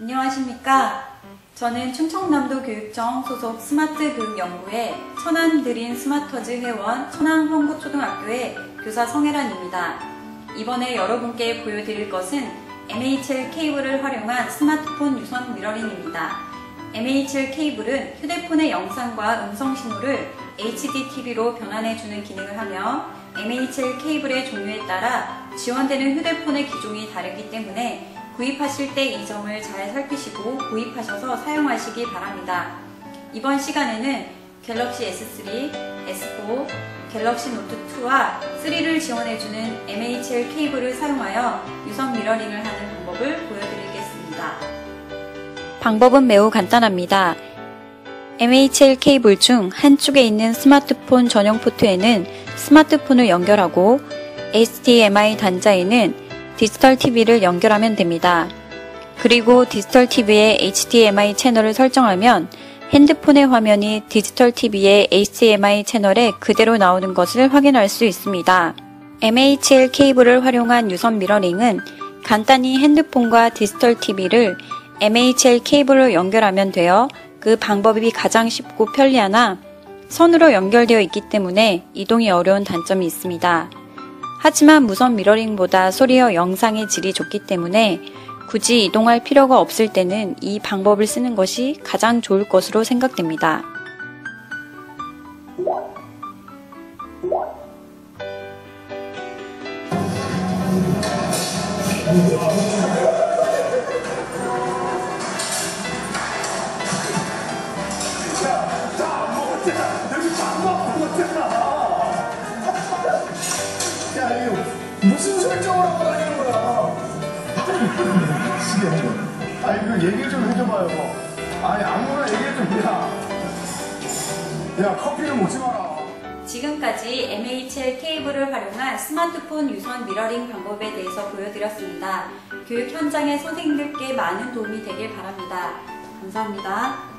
안녕하십니까. 저는 충청남도 교육청 소속 스마트 교육연구회 천안 드린 스마터즈 회원 천안홍구초등학교의 교사 성혜란입니다. 이번에 여러분께 보여드릴 것은 MHL 케이블을 활용한 스마트폰 유선 미러링입니다. MHL 케이블은 휴대폰의 영상과 음성 신호를 HDTV로 변환해주는 기능을 하며 MHL 케이블의 종류에 따라 지원되는 휴대폰의 기종이 다르기 때문에 구입하실 때 이 점을 잘 살피시고 구입하셔서 사용하시기 바랍니다. 이번 시간에는 갤럭시 S3, S4, 갤럭시 노트 2와 3를 지원해주는 MHL 케이블을 사용하여 유선 미러링을 하는 방법을 보여드리겠습니다. 방법은 매우 간단합니다. MHL 케이블 중 한쪽에 있는 스마트폰 전용 포트에는 스마트폰을 연결하고 HDMI 단자에는 디지털 TV를 연결하면 됩니다. 그리고 디지털 TV의 HDMI 채널을 설정하면 핸드폰의 화면이 디지털 TV의 HDMI 채널에 그대로 나오는 것을 확인할 수 있습니다. MHL 케이블을 활용한 유선 미러링은 간단히 핸드폰과 디지털 TV를 MHL 케이블로 연결하면 되어 그 방법이 가장 쉽고 편리하나 선으로 연결되어 있기 때문에 이동이 어려운 단점이 있습니다. 하지만 무선 미러링보다 소리와 영상의 질이 좋기 때문에 굳이 이동할 필요가 없을 때는 이 방법을 쓰는 것이 가장 좋을 것으로 생각됩니다. 무슨 설정을 하고 다니는 거야? 아, 이거 얘기 좀 해줘봐요. 아니, 아무나 얘기해줘, 야. 야, 커피를 먹지 마라. 지금까지 MHL 케이블을 활용한 스마트폰 유선 미러링 방법에 대해서 보여드렸습니다. 교육 현장의 선생님들께 많은 도움이 되길 바랍니다. 감사합니다.